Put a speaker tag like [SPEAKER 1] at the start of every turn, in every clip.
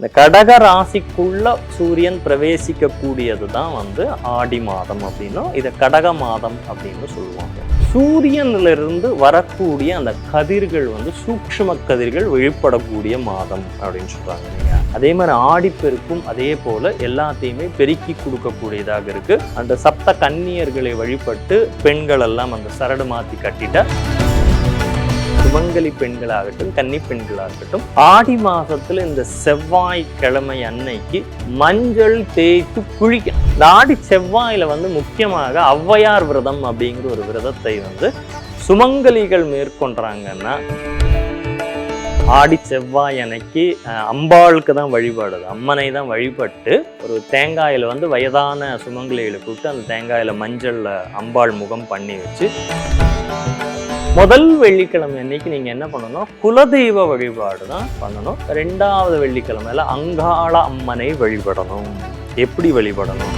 [SPEAKER 1] இந்த கடக ராசிக்குள்ள சூரியன் பிரவேசிக்க கூடியது தான் வந்து ஆடி மாதம் அப்படின்னும் இதை கடக மாதம் அப்படின்னு சொல்லுவாங்க. சூரியன்ல இருந்து வரக்கூடிய அந்த கதிர்கள் வந்து சூக்ஷ்ம கதிர்கள் வெளிப்படக்கூடிய மாதம் அப்படின்னு சொல்கிறாங்க இல்லையா? அதே மாதிரி ஆடிப்பெருக்கும் அதே போல் எல்லாத்தையுமே பெருக்கி கொடுக்கக்கூடியதாக இருக்குது அந்த சப்த கன்னியர்களை வழிபட்டு பெண்கள் எல்லாம் அந்த சரடு மாற்றி கட்டிட்ட சுமங்கலி பெண்களாகட்டும் கன்னி பெண்களாகட்டும் ஆடி மாசத்துல இந்த செவ்வாய்க்கிழமை அன்னைக்கு மஞ்சள் தேய்த்து குழிக்க இந்த ஆடி செவ்வாயில வந்து முக்கியமாக ஔவையார் விரதம் அப்படிங்கிற ஒரு விரதத்தை வந்து சுமங்கலிகள் மேற்கொண்டாங்கன்னா ஆடி செவ்வாய் அன்னைக்கு அம்பாளுக்கு தான் வழிபாடு. அம்மனை தான் வழிபட்டு ஒரு தேங்காயில வந்து வயதான சுமங்கலிகளை கூப்பிட்டு அந்த தேங்காயில மஞ்சளில் அம்பாள் முகம் பண்ணி வச்சு முதல் வெள்ளிக்கிழமை அன்னைக்கு நீங்க என்ன பண்ணணும்? குலதெய்வ வழிபாடு தான் பண்ணணும். ரெண்டாவது வெள்ளிக்கிழமையில அங்காள அம்மனை வழிபடணும். எப்படி வழிபடணும்?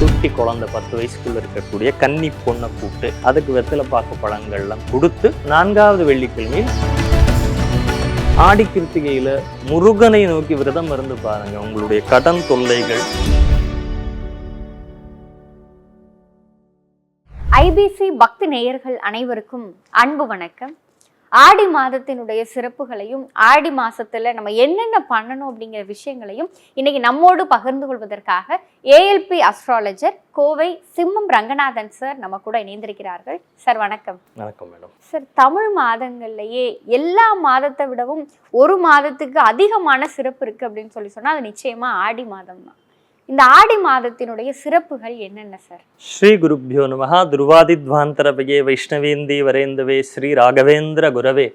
[SPEAKER 1] குட்டி குழந்தை பத்து வயசுக்குள்ள இருக்கக்கூடிய கன்னி பொண்ணை கூப்பிட்டு அதுக்கு வெத்தலை பாக்கு பழங்கள்லாம் கொடுத்து நான்காவது வெள்ளிக்கிழமையில் ஆடி கிருத்திகையில முருகனை நோக்கி விரதம் இருந்து பாருங்க. உங்களுடைய கடன் தொல்லைகள்
[SPEAKER 2] ஐபிசி பக்தி நேயர்கள் அனைவருக்கும் அன்பு வணக்கம். ஆடி மாதத்தினுடைய சிறப்புகளையும் ஆடி மாசத்துல நம்ம என்னென்ன பண்ணணும் அப்படிங்கிற விஷயங்களையும் இன்னைக்கு நம்மோடு பகிர்ந்து கொள்வதற்காக ஏஎல்பி அஸ்ட்ராலஜர் கோவை சிம்மம் ரங்கநாதன் சார் நம்ம கூட இணைந்திருக்கிறார்கள். சார் வணக்கம்.
[SPEAKER 1] வணக்கம் மேடம்
[SPEAKER 2] சார் தமிழ் மாதங்கள்லயே எல்லா மாதத்தை விடவும் ஒரு மாதத்துக்கு அதிகமான சிறப்பு இருக்கு அப்படின்னு சொல்லி சொன்னா அது நிச்சயமா ஆடி மாதம் தான் இந்த ஆடி மாதத்தினுடைய சிறப்புகள் என்னென்ன சார்
[SPEAKER 1] ஸ்ரீ குருப்பியோ நம துருவாதித்வாந்தரபயே வைஷ்ணவேந்தி வரேந்தவே ஸ்ரீ ராகவேந்திர குரவே.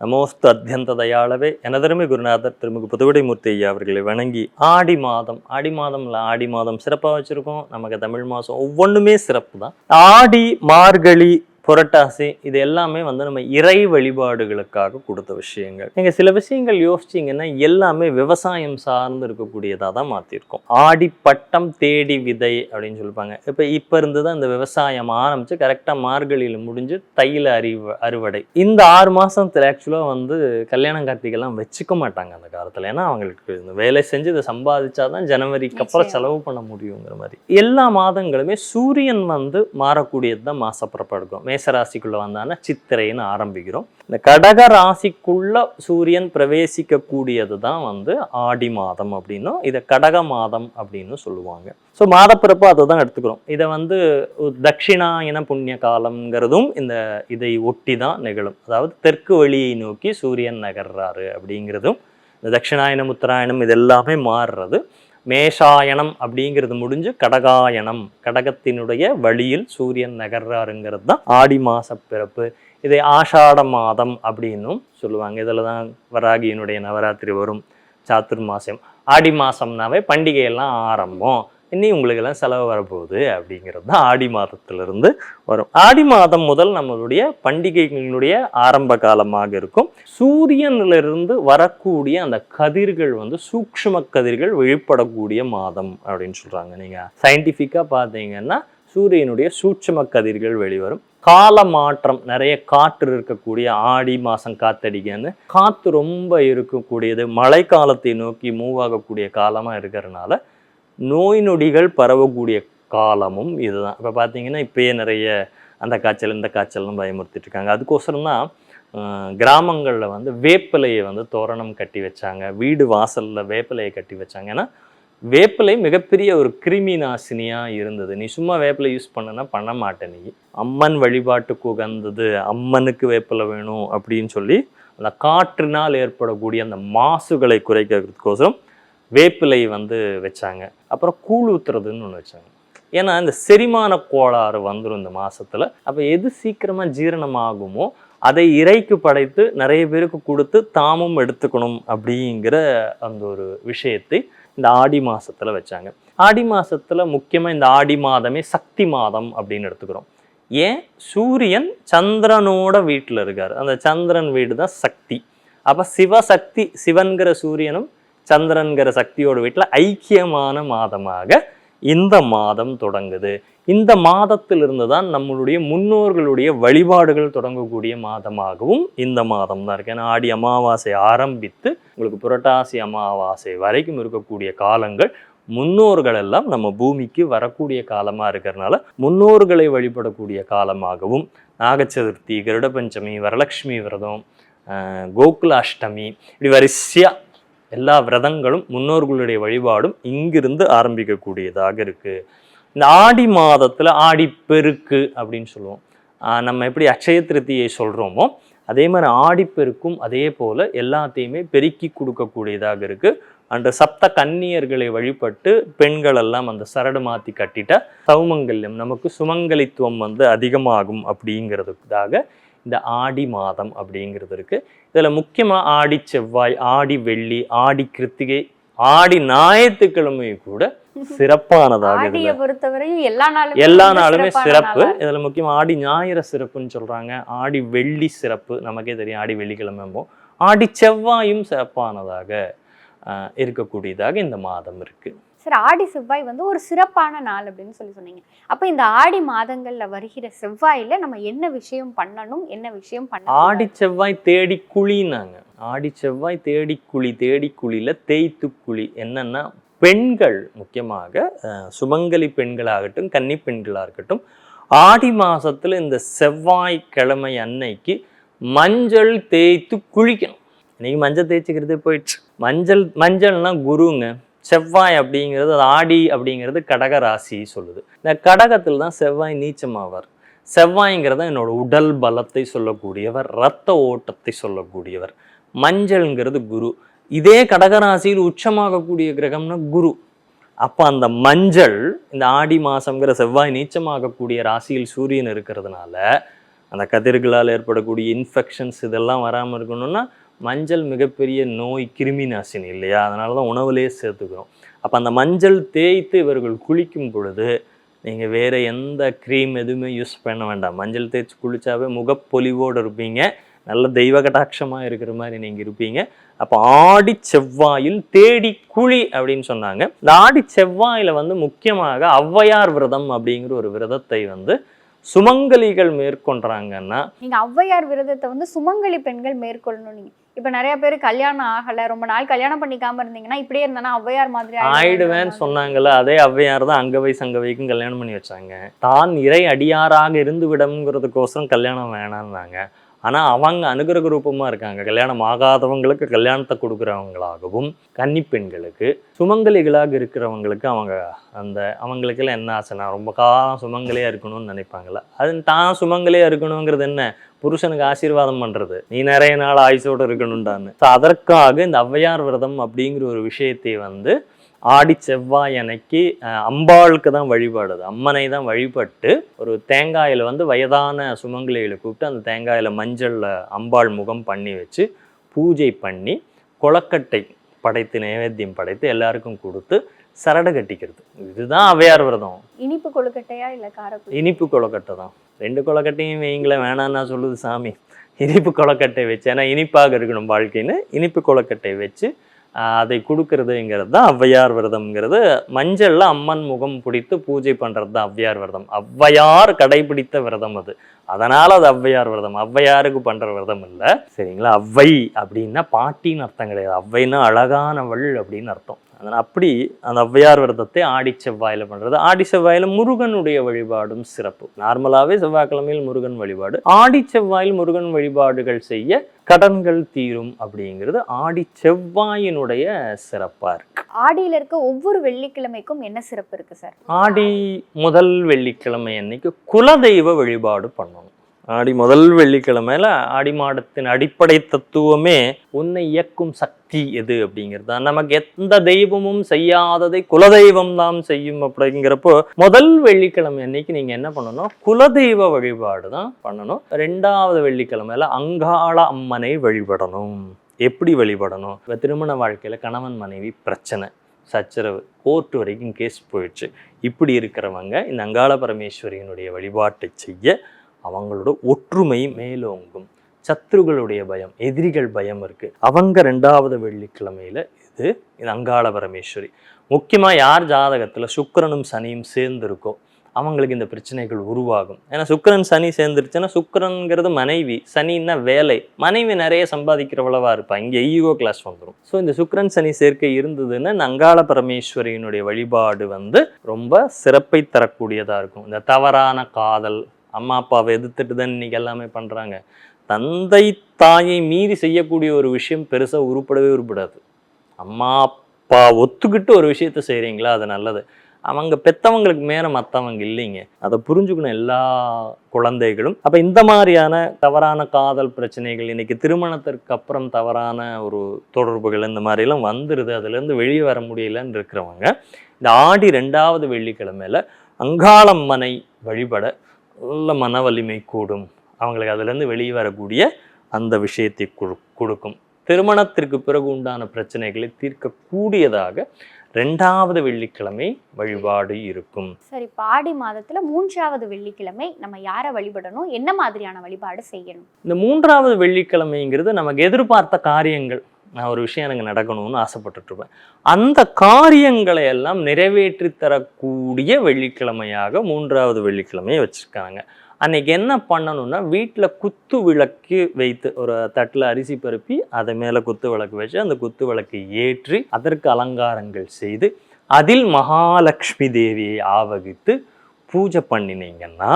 [SPEAKER 1] நமோஸ்து அத்தியந்த தயாளவே. எனதருமை குருநாதர் திருமுக புதுவடைமூர்த்தி ஐயா அவர்களை வணங்கி ஆடி மாதம் ஆடி மாதம்ல ஆடி மாதம் சிறப்பாக வச்சுருக்கோம். நமக்கு தமிழ் மாதம் ஒவ்வொன்றுமே சிறப்பு தான் ஆடி மார்கழி புரட்டாசி இது எல்லாமே வந்து நம்ம இறை வழிபாடுகளுக்காக கொடுத்த விஷயங்கள். நீங்க சில விஷயங்கள் யோசிச்சீங்கன்னா எல்லாமே விவசாயம் சார்ந்து இருக்கக்கூடியதாக தான் மாற்றிருக்கோம் ஆடி பட்டம் தேடி விதை அப்படின்னு சொல்லுவாங்க. இப்போ இப்போ இருந்து தான் இந்த விவசாயம் ஆரம்பிச்சு கரெக்டாக மார்கழியில் முடிஞ்சு தையில அறிவு அறுவடை. இந்த ஆறு மாசத்துல ஆக்சுவலாக வந்து கல்யாணம் கார்த்திகைலாம் வச்சுக்க மாட்டாங்க அந்த காலத்தில். ஏன்னா அவங்களுக்கு இந்த வேலை செஞ்சு இதை சம்பாதிச்சாதான் ஜனவரிக்கு அப்புறம். செலவு பண்ண முடியுங்கிற மாதிரி. எல்லா மாதங்களுமே சூரியன் வந்து மாறக்கூடியது தான் மாசப்பிறப்படுக்கும் மேசராசிக்குள்ள வந்தான்னா சித்திரைன்னு ஆரம்பிக்கிறோம். இந்த கடக ராசிக்குள்ள சூரியன் பிரவேசிக்கக்கூடியது தான் வந்து ஆடி மாதம் அப்படின்னும் இதை கடக மாதம் அப்படின்னு சொல்லுவாங்க. ஸோ மாதப்பிறப்பு அதை தான் எடுத்துக்கிறோம். இதை வந்து தட்சிணாயன புண்ணிய காலம்ங்கிறதும் இந்த இதை ஒட்டி தான் நிகழும். அதாவது தெற்கு வழியை நோக்கி சூரியன் நகர்றாரு அப்படிங்கிறதும் இந்த தட்சிணாயனம் உத்தராயணம் இது எல்லாமே மாறுறது. மேஷாயணம் அப்படிங்கிறது முடிஞ்சு கடகாயணம் கடகத்தினுடைய வழியில் சூரியன் நகர்றாருங்கிறது தான் ஆடி மாச பிறப்பு. இதை ஆஷாட மாதம் அப்படின்னும் சொல்லுவாங்க. இதில் தான் வராகியினுடைய நவராத்திரி வரும். சாத்துர்மாசம் ஆடி மாதம்னாவே பண்டிகையெல்லாம் ஆரம்பம். இனி உங்களுக்கெல்லாம் செலவு வரப்போகுது அப்படிங்கிறது தான் ஆடி மாதத்திலிருந்து வரும். ஆடி மாதம் முதல் நம்மளுடைய பண்டிகைகளினுடைய ஆரம்ப காலமாக இருக்கும். சூரியனிலிருந்து வரக்கூடிய அந்த கதிர்கள் வந்து சூக்ஷ்ம கதிர்கள் வெளிப்படக்கூடிய மாதம் அப்படின்னு சொல்கிறாங்க நீங்கள் சயின்டிஃபிக்காக பார்த்தீங்கன்னா சூரியனுடைய சூட்சம கதிர்கள் வெளிவரும். கால மாற்றம் நிறைய காற்று இருக்கக்கூடிய ஆடி மாதம் காத்தடிக்கன்னு காற்று ரொம்ப இருக்கக்கூடியது. மழை காலத்தை நோக்கி மூவ் ஆகக்கூடிய காலமாக இருக்கிறதுனால நோய் நொடிகள் பரவக்கூடிய காலமும் இதுதான். இப்போ பார்த்தீங்கன்னா இப்போயே நிறைய அந்த காய்ச்சல் இந்த காய்ச்சல்னு பயமுறுத்திட்டு இருக்காங்க. அதுக்கோசரம் தான் கிராமங்களில் வந்து வேப்பிலையை வந்து தோரணம் கட்டி வச்சாங்க. வீடு வாசலில் வேப்பிலையை கட்டி வச்சாங்க. ஏன்னா வேப்பிலை மிகப்பெரிய ஒரு கிருமி நாசினியாக இருந்தது. நீ சும்மா வேப்பிலை யூஸ் பண்ணனா பண்ண மாட்டே நீ. அம்மன் வழிபாட்டுக்கு உகந்தது அம்மனுக்கு வேப்பிலை வேணும் அப்படின்னு சொல்லி அந்த காற்றினால் ஏற்படக்கூடிய அந்த மாசுகளை குறைக்கிறதுக்கோசரம் வேப்பிலை வந்து வச்சாங்க. அப்புறம் கூழ் ஊத்துறதுன்னு ஒன்று வச்சாங்க. ஏன்னா இந்த செரிமான கோளாறு வந்துடும் இந்த மாதத்தில் அப்போ எது சீக்கிரமாக ஜீரணமாகுமோ அதை இறைக்கு படைத்து நிறைய பேருக்கு கொடுத்து தாமும் எடுத்துக்கணும் அப்படிங்கிற அந்த ஒரு விஷயத்தை இந்த ஆடி மாதத்தில் வச்சாங்க. ஆடி மாதத்தில் முக்கியமாக இந்த ஆடி மாதமே சக்தி மாதம் அப்படின்னு எடுத்துக்கிறோம். ஏன்? சூரியன் சந்திரனோட வீட்டில் இருக்கார். அந்த சந்திரன் வீடு தான் சக்தி. அப்போ சிவசக்தி சிவன்கிற சூரியனும் சந்திரன்கிற சக்தியோட வீட்டில் ஐக்கியமான மாதமாக இந்த மாதம் தொடங்குது. இந்த மாதத்திலிருந்து தான் நம்மளுடைய முன்னோர்களுடைய வழிபாடுகள் தொடங்கக்கூடிய மாதமாகவும் இந்த மாதம் தான் இருக்கு. ஏன்னா ஆடி அமாவாசை ஆரம்பித்து உங்களுக்கு புரட்டாசி அமாவாசை வரைக்கும் இருக்கக்கூடிய காலங்கள் முன்னோர்கள் எல்லாம் நம்ம பூமிக்கு வரக்கூடிய காலமாக இருக்கிறனால முன்னோர்களை வழிபடக்கூடிய காலமாகவும் நாகச்சதுர்த்தி கருட பஞ்சமி வரலட்சுமி விரதம் கோகுலாஷ்டமி கோகுல அஷ்டமி இப்படி வரிசையா எல்லா விரதங்களும் முன்னோர்களுடைய வழிபாடும் இங்கிருந்து ஆரம்பிக்கக்கூடியதாக இருக்குது இந்த ஆடி மாதத்துல ஆடிப்பெருக்கு அப்படின்னு சொல்லுவோம். நம்ம எப்படி அக்ஷய திருத்தியை சொல்கிறோமோ அதே மாதிரி ஆடிப்பெருக்கும் அதே போல் எல்லாத்தையுமே பெருக்கி கொடுக்கக்கூடியதாக இருக்கு. அந்த சப்த கன்னியர்களை வழிபட்டு பெண்கள் எல்லாம் அந்த சரடு மாற்றி கட்டிட்டால் சௌமங்கல்யம் நமக்கு சுமங்கலித்துவம் வந்து அதிகமாகும் அப்படிங்கிறதுக்காக இந்த ஆடி மாதம் அப்படிங்கிறது இருக்கு. இதுல முக்கியமா ஆடி செவ்வாய் ஆடி வெள்ளி ஆடி கிருத்திகை ஆடி ஞாயிற்றுக்கிழமை கூட சிறப்பானதாக
[SPEAKER 2] பொறுத்தவரையும் எல்லா நாளுமே
[SPEAKER 1] எல்லா நாளுமே சிறப்பு. இதுல முக்கியமா ஆடி ஞாயிறு சிறப்புன்னு சொல்றாங்க. ஆடி வெள்ளி சிறப்பு நமக்கே தெரியும் ஆடி வெள்ளிக்கிழமை ஆடி செவ்வாயும் சிறப்பானதாக இருக்கக்கூடியதாக இந்த மாதம் இருக்கு.
[SPEAKER 2] சரி ஆடி செவ்வாய் வந்து ஒரு சிறப்பான நாள் அப்படின்னு சொல்லி சொன்னீங்க. அப்போ இந்த ஆடி மாதங்களில் வருகிற செவ்வாயில நம்ம என்ன விஷயம் பண்ணணும்? என்ன விஷயம் பண்ண
[SPEAKER 1] ஆடி செவ்வாய் தேடி குழினாங்க ஆடி செவ்வாய் தேடி குழி தேடி குழியில் தேய்த்து குழி. என்னென்னா பெண்கள் முக்கியமாக சுமங்கலி பெண்களாகட்டும் கன்னி பெண்களாக இருக்கட்டும் ஆடி மாதத்தில் இந்த செவ்வாய்க்கிழமை அன்னைக்கு மஞ்சள் தேய்த்து குளிக்கணும் இன்றைக்கி மஞ்சள் தேய்ச்சிக்கிறதே போயிடுச்சு. மஞ்சள் மஞ்சள்னால் குருங்க. செவ்வாய் அப்படிங்கிறது அது ஆடி அப்படிங்கிறது கடக ராசி சொல்லுது. இந்த கடகத்தில் தான் செவ்வாய் நீச்சமாவார். செவ்வாய்ங்கிறது என்னோட உடல் பலத்தை சொல்லக்கூடியவர் இரத்த ஓட்டத்தை சொல்லக்கூடியவர். மஞ்சள்ங்கிறது குரு. இதே கடகராசியில் உச்சமாகக்கூடிய கிரகம்னா குரு. அப்போ அந்த மஞ்சள் இந்த ஆடி மாதங்கிற செவ்வாய் நீச்சமாகக்கூடிய ராசியில் சூரியன் இருக்கிறதுனால அந்த கதிர்களால் ஏற்படக்கூடிய இன்ஃபெக்ஷன்ஸ் இதெல்லாம் வராமல் இருக்கணும்னா மஞ்சள் மிகப்பெரிய நோய் கிருமி நாசினி இல்லையா? அதனால தான் உணவுலேயே சேர்த்துக்கிறோம். அப்போ அந்த மஞ்சள் தேய்த்து இவர்கள் குளிக்கும் பொழுது நீங்கள் வேறு எந்த க்ரீம் எதுவுமே யூஸ் பண்ண வேண்டாம். மஞ்சள் தேய்ச்சி குளிச்சாவே முகப்பொலிவோடு இருப்பீங்க. நல்ல தெய்வ கடாட்சமாக இருக்கிற மாதிரி நீங்கள் இருப்பீங்க. அப்போ ஆடி செவ்வாயில் தேடி குழி அப்படின்னு சொன்னாங்க. இந்த ஆடி செவ்வாயில் வந்து முக்கியமாக ஔவையார் விரதம் அப்படிங்கிற ஒரு விரதத்தை வந்து சுமங்கலிகள் மேற்கொண்டாங்கன்னா
[SPEAKER 2] நீங்கள் ஔவையார் விரதத்தை வந்து சுமங்கலி பெண்கள் மேற்கொள்ளணும். நீங்கள் இப்போ நிறைய பேர் கல்யாணம் ஆகலை ரொம்ப நாள் கல்யாணம் பண்ணிக்காம இருந்தீங்கன்னா இப்படியே இருந்தனா ஔவையார் மாதிரி
[SPEAKER 1] ஆயிடுவேன்னு சொன்னாங்கல்ல அதே ஔவையார் தான் அங்கவை சங்கவைக்கும் கல்யாணம் பண்ணி வச்சாங்க. தான் இறை அடியாராக இருந்து விடம்ங்கிறதுக்கோசரம் கல்யாணம் வேணான்னாங்க ஆனால் அவங்க அனுகிரக ரூபமாக இருக்காங்க. கல்யாணம் ஆகாதவங்களுக்கு கல்யாணத்தை கொடுக்குறவங்களாகவும் கன்னிப்பெண்களுக்கு சுமங்கலிகளாக இருக்கிறவங்களுக்கு அவங்க அந்த அவங்களுக்கெல்லாம் என்ன ஆசைனா ரொம்ப காலம் சுமங்கலியாக இருக்கணும்னு நினைப்பாங்கல்ல. அது தான் சுமங்கலியாக இருக்கணுங்கிறது என்ன? புருஷனுக்கு ஆசீர்வாதம் பண்றது. நீ நிறைய நாள் ஆயுசோடு இருக்கணும்டான்னு. ஸோ அதற்காக இந்த ஔவையார் விரதம் அப்படிங்கிற ஒரு விஷயத்தை வந்து ஆடி செவ்வாய் அன்னைக்கு அம்பாளுக்கு தான் வழிபாடு அது அம்மனை தான் வழிபட்டு ஒரு தேங்காயில் வந்து வயதான சுமங்கலிகளை கூப்பிட்டு அந்த தேங்காயில் மஞ்சளில் அம்பாள் முகம் பண்ணி வச்சு பூஜை பண்ணி கொலக்கட்டை படைத்து நைவேத்தியம் படைத்து எல்லாருக்கும் கொடுத்து சரடை கட்டிக்கிறது. இதுதான் ஔவையார் விரதம்.
[SPEAKER 2] இனிப்பு கொழுக்கட்டையா இல்ல காரக்குழி
[SPEAKER 1] இனிப்பு கொலக்கட்டை தான். ரெண்டு கொலக்கட்டையும் வைங்களேன் வேணான்னா சொல்லுது சாமி. இனிப்பு கொலக்கட்டை வச்சு ஏன்னா இனிப்பாக இருக்கணும் வாழ்க்கைன்னு இனிப்பு கொலக்கட்டை வச்சு அதை கொடுக்கறதுங்கிறது தான் ஔவையார் விரதம்ங்கிறது. மஞ்சளில் அம்மன் முகம் பிடித்து பூஜை பண்ணுறது தான் ஔவையார் விரதம். ஔவையார் கடைபிடித்த விரதம் அது. அதனால் அது ஔவையார் விரதம். ஔவையாருக்கு பண்ணுற விரதம் இல்லை. சரிங்களா? ஔவை அப்படின்னா பாட்டின்னு அர்த்தம் கிடையாது. ஔவைன்னா அழகானவள் அப்படின்னு அர்த்தம். அதனால் அப்படி அந்த ஔவையார் விரதத்தை ஆடி செவ்வாயில பண்றது. ஆடி செவ்வாயில முருகனுடைய வழிபாடும் சிறப்பு. நார்மலாவே செவ்வாய்க்கிழமையில் முருகன் வழிபாடு. ஆடி செவ்வாயில் முருகன் வழிபாடுகள் செய்ய கடன்கள் தீரும் அப்படிங்கிறது ஆடி செவ்வாயினுடைய சிறப்பா இருக்கு.
[SPEAKER 2] ஆடியில இருக்க ஒவ்வொரு வெள்ளிக்கிழமைக்கும் என்ன சிறப்பு இருக்கு சார்?
[SPEAKER 1] ஆடி முதல் வெள்ளிக்கிழமை அன்னைக்கு குலதெய்வ வழிபாடு பண்ணணும். ஆடி முதல் வெள்ளிக்கிழமையில் ஆடி மாடத்தின் அடிப்படை தத்துவமே உன்னை இயக்கும் சக்தி எது அப்படிங்கிறது. தான் நமக்கு எந்த தெய்வமும் செய்யாததை குலதெய்வம் தான் செய்யும் அப்படிங்கிறப்போ முதல் வெள்ளிக்கிழமை அன்னைக்கு நீங்கள் என்ன பண்ணணும்? குலதெய்வ வழிபாடு தான் பண்ணணும். ரெண்டாவது வெள்ளிக்கிழமையில் அங்காள அம்மனை வழிபடணும். எப்படி வழிபடணும்? இப்போ திருமண வாழ்க்கையில் கணவன் மனைவி பிரச்சனை சச்சரவு கோர்ட் வரைக்கும் கேஸ் போயிடுச்சு. இப்படி இருக்கிறவங்க இந்த அங்காள பரமேஸ்வரியினுடைய வழிபாட்டை செய்ய அவங்களோட ஒற்றுமை மேலோங்கும். சத்ருகளுடைய பயம் எதிரிகள் பயம் இருக்கு. அவங்க ரெண்டாவது வெள்ளிக்கிழமையில இது இது அங்காள பரமேஸ்வரி. முக்கியமா யார் ஜாதகத்துல சுக்கரனும் சனியும் சேர்ந்திருக்கோ அவங்களுக்கு இந்த பிரச்சனைகள் உருவாகும். ஏன்னா சுக்கரன் சனி சேர்ந்துருச்சுன்னா சுக்கிரன்ங்கிறது மனைவி. சனின்னா வேலை. மனைவி நிறைய சம்பாதிக்கிறவளவா இருப்பா. இங்கே ஈகோ கிளாஸ் வந்துடும் ஸோ இந்த சுக்கிரன் சனி சேர்க்கை இருந்ததுன்னா நங்காள பரமேஸ்வரியினுடைய வழிபாடு வந்து ரொம்ப சிறப்பை தரக்கூடியதாக இருக்கும். இந்த தவறான காதல் அம்மா அப்பாவை எதிர்த்துட்டு தான் இன்றைக்கி எல்லாமே பண்ணுறாங்க தந்தை தாயை மீறி செய்யக்கூடிய ஒரு விஷயம் பெருசாக உருப்படவே உருப்படாது. அம்மா அப்பா ஒத்துக்கிட்டு ஒரு விஷயத்த செய்கிறீங்களா அது நல்லது. அவங்க பெத்தவங்களுக்கு மேலே மற்றவங்க இல்லைங்க. அதை புரிஞ்சுக்கணும் எல்லா குழந்தைகளும். அப்போ இந்த மாதிரியான தவறான காதல் பிரச்சனைகள் இன்னைக்கு திருமணத்திற்கு அப்புறம் தவறான ஒரு தொடர்புகள் இந்த மாதிரிலாம் வந்துடுது அதுலேருந்து வெளியே வர முடியலன்னு இருக்கிறவங்க இந்த ஆடி ரெண்டாவது வெள்ளிக்கிழமையில அங்காளம்மனை வழிபட நல்ல மன வலிமை கூடும். அவங்களுக்கு அதுலேருந்து வெளியே வரக்கூடிய அந்த விஷயத்தை கொடு கொடுக்கும். திருமணத்திற்கு பிறகு உண்டான பிரச்சனைகளை தீர்க்கக்கூடியதாக ரெண்டாவது வெள்ளிக்கிழமை வழிபாடு இருக்கும்.
[SPEAKER 2] சரி ஆடி மாதத்துல மூன்றாவது வெள்ளிக்கிழமை நம்ம யாரை வழிபடணும்? என்ன மாதிரியான வழிபாடு செய்யணும்?
[SPEAKER 1] இந்த மூன்றாவது வெள்ளிக்கிழமைங்கிறது நமக்கு எதிர்பார்த்த காரியங்கள். நான் ஒரு விஷயம் எனக்கு நடக்கணும்னு ஆசைப்பட்டுட்டு அந்த காரியங்களை எல்லாம் நிறைவேற்றி தரக்கூடிய வெள்ளிக்கிழமையாக மூன்றாவது வெள்ளிக்கிழமையை வச்சுருக்காங்க. அன்னைக்கு என்ன பண்ணணும்னா வீட்டில் குத்து விளக்கு வைத்து ஒரு தட்டில் அரிசி பருப்பி அதை மேலே குத்து விளக்கு வச்சு அந்த குத்து விளக்கு ஏற்றி அதற்கு அலங்காரங்கள் செய்து அதில் மகாலட்சுமி தேவியை ஆவகித்து பூஜை பண்ணினீங்கன்னா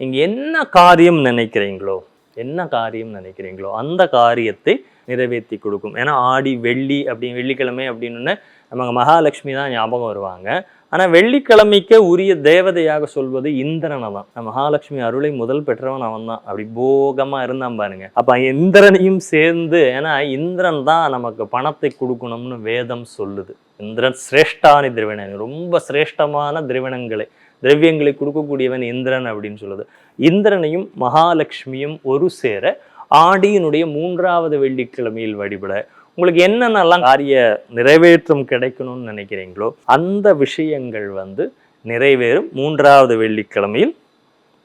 [SPEAKER 1] நீங்கள் என்ன காரியம் நினைக்கிறீங்களோ என்ன காரியம் நினைக்கிறீங்களோ அந்த காரியத்தை நிறைவேற்றி கொடுக்கும். ஏன்னா ஆடி வெள்ளி அப்படி வெள்ளிக்கிழமை அப்படின்னு நமக்கு மகாலட்சுமி தான் ஞாபகம் வருவாங்க. ஆனால் வெள்ளிக்கிழமைக்கு உரிய தேவதையாக சொல்வது இந்திரனை தான் மகாலட்சுமி அருளை முதல் பெற்றவன் அவன் தான் அப்படி போகமாக இருந்தான் பாருங்க. அப்போ இந்திரனையும் சேர்ந்து ஏன்னா இந்திரன் தான் நமக்கு பணத்தை கொடுக்கணும்னு வேதம் சொல்லுது. இந்திரன் சிரேஷ்டானி திரவிணன் ரொம்ப சிரேஷ்டமான திரவிணங்களை திரவியங்களை கொடுக்கக்கூடியவன் இந்திரன் அப்படின்னு சொல்லுது. இந்திரனையும் மகாலட்சுமியும் ஒரு சேர ஆடியினுடைய மூன்றாவது வெள்ளிக்கிழமையில் வழிபட உங்களுக்கு என்னென்னலாம் காரிய நிறைவேற்றம் கிடைக்கணும்னு நினைக்கிறீங்களோ அந்த விஷயங்கள் வந்து நிறைவேறும் மூன்றாவது வெள்ளிக்கிழமையில்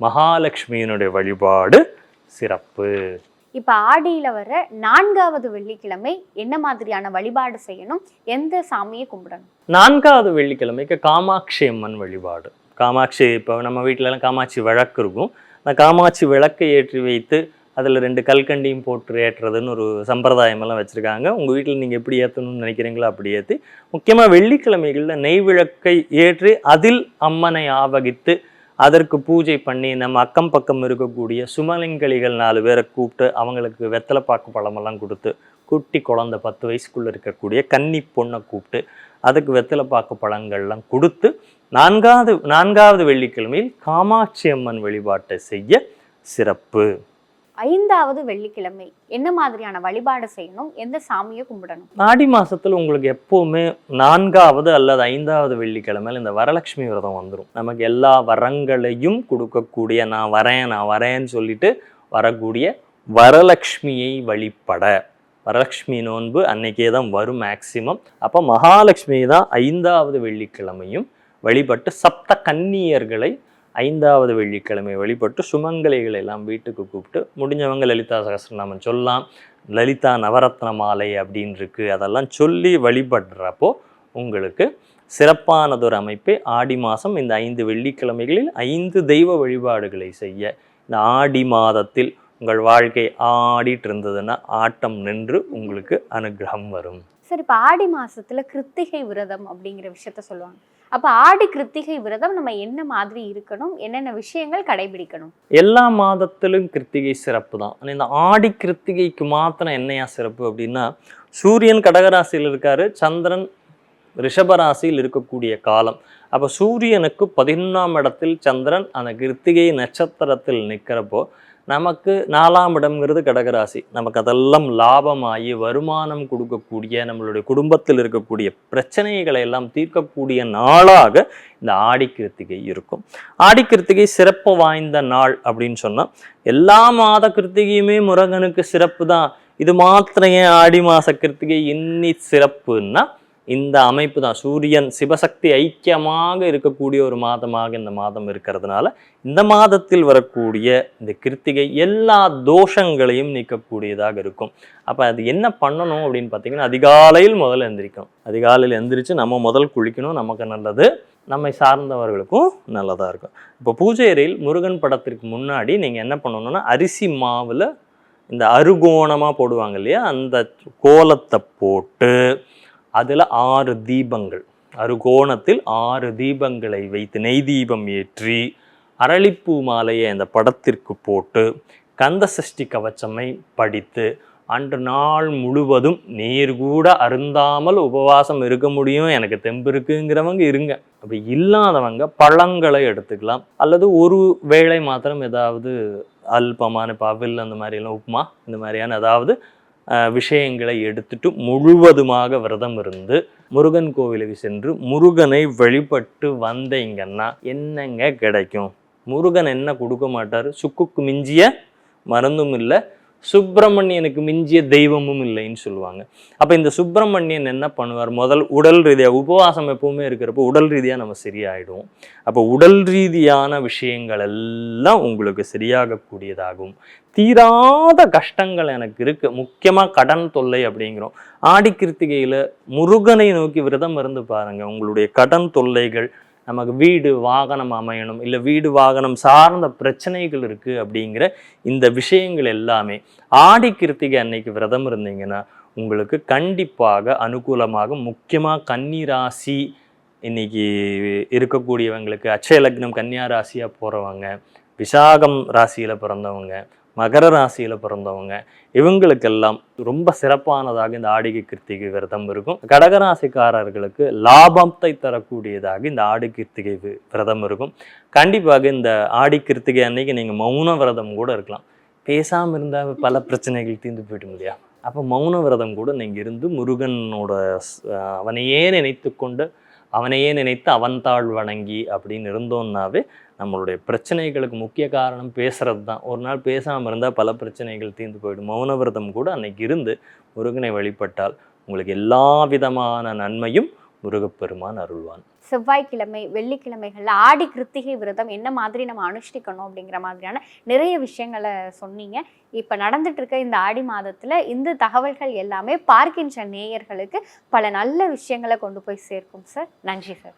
[SPEAKER 1] மகாலட்சுமியினுடைய வழிபாடு சிறப்பு.
[SPEAKER 2] இப்போ ஆடியில வர நான்காவது வெள்ளிக்கிழமை என்ன மாதிரியான வழிபாடு செய்யணும்? எந்த சாமியை கும்பிடணும்?
[SPEAKER 1] நான்காவது வெள்ளிக்கிழமைக்கு காமாட்சி அம்மன் வழிபாடு. காமாட்சி இப்போ நம்ம வீட்ல எல்லாம் காமாட்சி விளக்கு இருக்கும். அந்த காமாட்சி விளக்கை ஏற்றி வைத்து அதில் ரெண்டு கல்கண்டியும் போட்டு ஏற்றுறதுன்னு ஒரு சம்பிரதாயமெல்லாம் வச்சுருக்காங்க. உங்கள் வீட்டில் நீங்கள் எப்படி ஏற்றணும்னு நினைக்கிறீங்களோ அப்படி ஏற்றி முக்கியமாக வெள்ளிக்கிழமைகளில் நெய் விளக்கை ஏற்றி அதில் அம்மனை ஆவகித்து அதற்கு பூஜை பண்ணி நம்ம அக்கம் பக்கம் இருக்கக்கூடிய சுமலிங்களிகள் நாலு பேரை கூப்பிட்டு அவங்களுக்கு வெத்தலைப்பாக்கு பழமெல்லாம் கொடுத்து குட்டி குழந்த பத்து வயசுக்குள்ளே இருக்கக்கூடிய கன்னி பொண்ணை கூப்பிட்டு அதுக்கு வெத்தலைப்பாக்கு பழங்கள்லாம் கொடுத்து நான்காவது நான்காவது வெள்ளிக்கிழமையில் காமாட்சி அம்மன் வழிபாட்டை செய்ய சிறப்பு.
[SPEAKER 2] ஐந்தாவது வெள்ளிக்கிழமை என்ன மாதிரியான வழிபாடு செய்யணும்? எந்த சாமியை கும்பிடணும்?
[SPEAKER 1] ஆடி மாசத்துல உங்களுக்கு எப்பவுமே நான்காவது அல்லது ஐந்தாவது வெள்ளிக்கிழமையில இந்த வரலட்சுமி விரதம் வந்துடும் நமக்கு எல்லா வரங்களையும் கொடுக்கக்கூடிய நான் வரேன் நான் வரேன்னு சொல்லிட்டு வரக்கூடிய வரலட்சுமியை வழிபட. வரலட்சுமி நோன்பு அன்னைக்கே தான் வரும் மேக்சிமம் அப்போ மகாலட்சுமி தான் ஐந்தாவது வெள்ளிக்கிழமையும் வழிபட்டு சப்த கன்னியர்களை ஐந்தாவது வெள்ளிக்கிழமை வழிபட்டு சுமங்கலிகளை எல்லாம் வீட்டுக்கு கூப்பிட்டு முடிஞ்சவங்க லலிதா சகசிரநாமம் சொல்லலாம். லலிதா நவரத்ன மாலை அப்படின்னு இருக்குது அதெல்லாம் சொல்லி வழிபடுறப்போ உங்களுக்கு சிறப்பானதொரு அமைப்பை ஆடி மாதம் இந்த ஐந்து வெள்ளிக்கிழமைகளில் ஐந்து தெய்வ வழிபாடுகளை செய்ய இந்த ஆடி மாதத்தில் உங்கள் வாழ்க்கை ஆடிட்டு இருந்ததுன்னா ஆட்டம் நின்று உங்களுக்கு அனுகிரகம் வரும்.
[SPEAKER 2] சரி இப்போ ஆடி மாதத்தில் கிருத்திகை விரதம் அப்படிங்கிற விஷயத்த சொல்லுவாங்க. அப்ப ஆடி கிருத்திகை விரதம் நம்ம என்ன மாதிரி இருக்கணும்? என்னென்ன விஷயங்கள் கடைபிடிக்கணும்?
[SPEAKER 1] எல்லா மாதத்திலும் கிருத்திகை சிறப்பு தான். இந்த ஆடி கிருத்திகைக்கு மாத்திரம் என்னையா சிறப்பு அப்படின்னா சூரியன் கடகராசியில் இருக்காரு சந்திரன் ரிஷபராசியில் இருக்கக்கூடிய காலம். அப்போ சூரியனுக்கு பதினொன்றாம் இடத்தில் சந்திரன் அந்த கிருத்திகை நட்சத்திரத்தில் நிற்கிறப்போ நமக்கு நாலாம் இடம்ங்கிறது கடகராசி. நமக்கு அதெல்லாம் லாபமாகி வருமானம் கொடுக்கக்கூடிய நம்மளுடைய குடும்பத்தில் இருக்கக்கூடிய பிரச்சனைகளை எல்லாம் தீர்க்கக்கூடிய நாளாக இந்த ஆடி கிருத்திகை இருக்கும். ஆடி கிருத்திகை சிறப்பு வாய்ந்த நாள் அப்படின்னு சொன்னால் எல்லா மாத கிருத்திகையுமே முருகனுக்கு சிறப்பு தான். இது மாத்திரம் ஏன் ஆடி மாத கிருத்திகை இன்னி சிறப்புன்னா இந்த அமைப்பு தான். சூரியன் சிவசக்தி ஐக்கியமாக இருக்கக்கூடிய ஒரு மாதமாக இந்த மாதம் இருக்கிறதுனால இந்த மாதத்தில் வரக்கூடிய இந்த கிருத்திகை எல்லா தோஷங்களையும் நீக்கக்கூடியதாக இருக்கும். அப்போ அது என்ன பண்ணணும் அப்படின்னு பார்த்தீங்கன்னா அதிகாலையில் முதல்ல எந்திரிக்கணும். அதிகாலையில் எந்திரிச்சு நம்ம முதல் குளிக்கணும். நமக்கு நல்லது. நம்மை சார்ந்தவர்களுக்கும் நல்லதாக இருக்கும். இப்போ பூஜை அறையில் முருகன் படத்திற்கு முன்னாடி நீங்கள் என்ன பண்ணணும்னா அரிசி மாவில் இந்த அருகோணமாக போடுவாங்க இல்லையா? அந்த கோலத்தை போட்டு அதில் ஆறு தீபங்கள். அருகோணத்தில் ஆறு தீபங்களை வைத்து நெய் தீபம் ஏற்றி அரளிப்பூ மாலையை அந்த படத்திற்கு போட்டு கந்த சஷ்டி கவச்சமை படித்து அன்று நாள் முழுவதும் நீர் கூட அருந்தாமல் உபவாசம் இருக்க முடியும் எனக்கு தெம்பு இருக்குங்கிறவங்க இருங்க. அப்படி இல்லாதவங்க பழங்களை எடுத்துக்கலாம். அல்லது ஒரு வேளை மாத்திரம் ஏதாவது அல்பமான பவில் அந்த மாதிரியெல்லாம் உப்புமா இந்த மாதிரியான ஏதாவது விஷயங்களை எடுத்துட்டு முழுவதுமாக விரதம் இருந்து முருகன் கோவிலுக்கு சென்று முருகனை வழிபட்டு வந்தீங்கன்னா என்னங்க கிடைக்கும்? முருகன் என்ன கொடுக்க மாட்டார்? சுக்குக்கு மிஞ்சிய மருந்தும் இல்லை சுப்பிரமணியனுக்கு மிஞ்சிய தெய்வமும் இல்லைன்னு சொல்லுவாங்க. அப்போ இந்த சுப்பிரமணியன் என்ன பண்ணுவார்? முதல் உடல் ரீதியாக உபவாசம் எப்பவுமே இருக்கிறப்போ உடல் ரீதியாக நம்ம சரியாயிடுவோம். அப்போ உடல் ரீதியான விஷயங்கள் எல்லாம் உங்களுக்கு சரியாகக்கூடியதாகும். தீராத கஷ்டங்கள் எனக்கு இருக்குது முக்கியமாக கடன் தொல்லை அப்படிங்கிறோம். ஆடி கிருத்திகையில் முருகனை நோக்கி விரதம் இருந்து பாருங்கள் உங்களுடைய கடன் தொல்லைகள் நமக்கு வீடு வாகனம் அமையணும் இல்லை வீடு வாகனம் சார்ந்த பிரச்சனைகள் இருக்குது அப்படிங்கிற இந்த விஷயங்கள் எல்லாமே ஆடி கிருத்திகை அன்னைக்கு விரதம் இருந்தீங்கன்னா உங்களுக்கு கண்டிப்பாக அனுகூலமாக முக்கியமாக கன்னிராசி இன்னைக்கு இருக்கக்கூடியவங்களுக்கு அச்சய லக்னம் கன்னியா ராசியாக போகிறவங்க விசாகம் ராசியில் பிறந்தவங்க மகர ராசியில் பிறந்தவங்க. இவங்களுக்கெல்லாம் ரொம்ப சிறப்பானதாக இந்த ஆடிகை கிருத்திகை விரதம் இருக்கும். கடகராசிக்காரர்களுக்கு லாபத்தை தரக்கூடியதாக இந்த ஆடி கிருத்திகை விரதம் இருக்கும். கண்டிப்பாக இந்த ஆடி கிருத்திகை அன்னைக்கு நீங்கள் மௌன விரதம் கூட இருக்கலாம். பேசாமல் இருந்தால் பல பிரச்சனைகள் தீர்ந்து போயிட முடியாது அப்போ மௌன விரதம் கூட நீங்கள் இருந்து முருகனோட அவனையே நினைத்து கொண்டு அவனையே நினைத்து அவன் தாழ் வணங்கி அப்படின்னு இருந்தோம்னாவே நம்மளுடைய பிரச்சனைகளுக்கு முக்கிய காரணம் பேசுகிறது தான் ஒரு நாள் பேசாமல் இருந்தால் பல பிரச்சனைகள் தீர்ந்து போயிடும். மௌனவிரதம் கூட அன்னைக்கு இருந்து முருகனை வழிபட்டால் உங்களுக்கு எல்லா விதமான நன்மையும் முருகப்பெருமான் அருள்வான்.
[SPEAKER 2] செவ்வாய்க்கிழமை வெள்ளிக்கிழமைகளில் ஆடி கிருத்திகை விரதம் என்ன மாதிரி நம்ம அனுஷ்டிக்கணும் அப்படிங்கிற மாதிரியான நிறைய விஷயங்களை சொன்னீங்க. இப்போ நடந்துட்டு இருக்க இந்த ஆடி மாதத்தில் இந்த தகவல்கள் எல்லாமே பார்க்கின்ற நேயர்களுக்கு பல நல்ல விஷயங்களை கொண்டு போய் சேர்க்கும் சார். நன்றி சார்.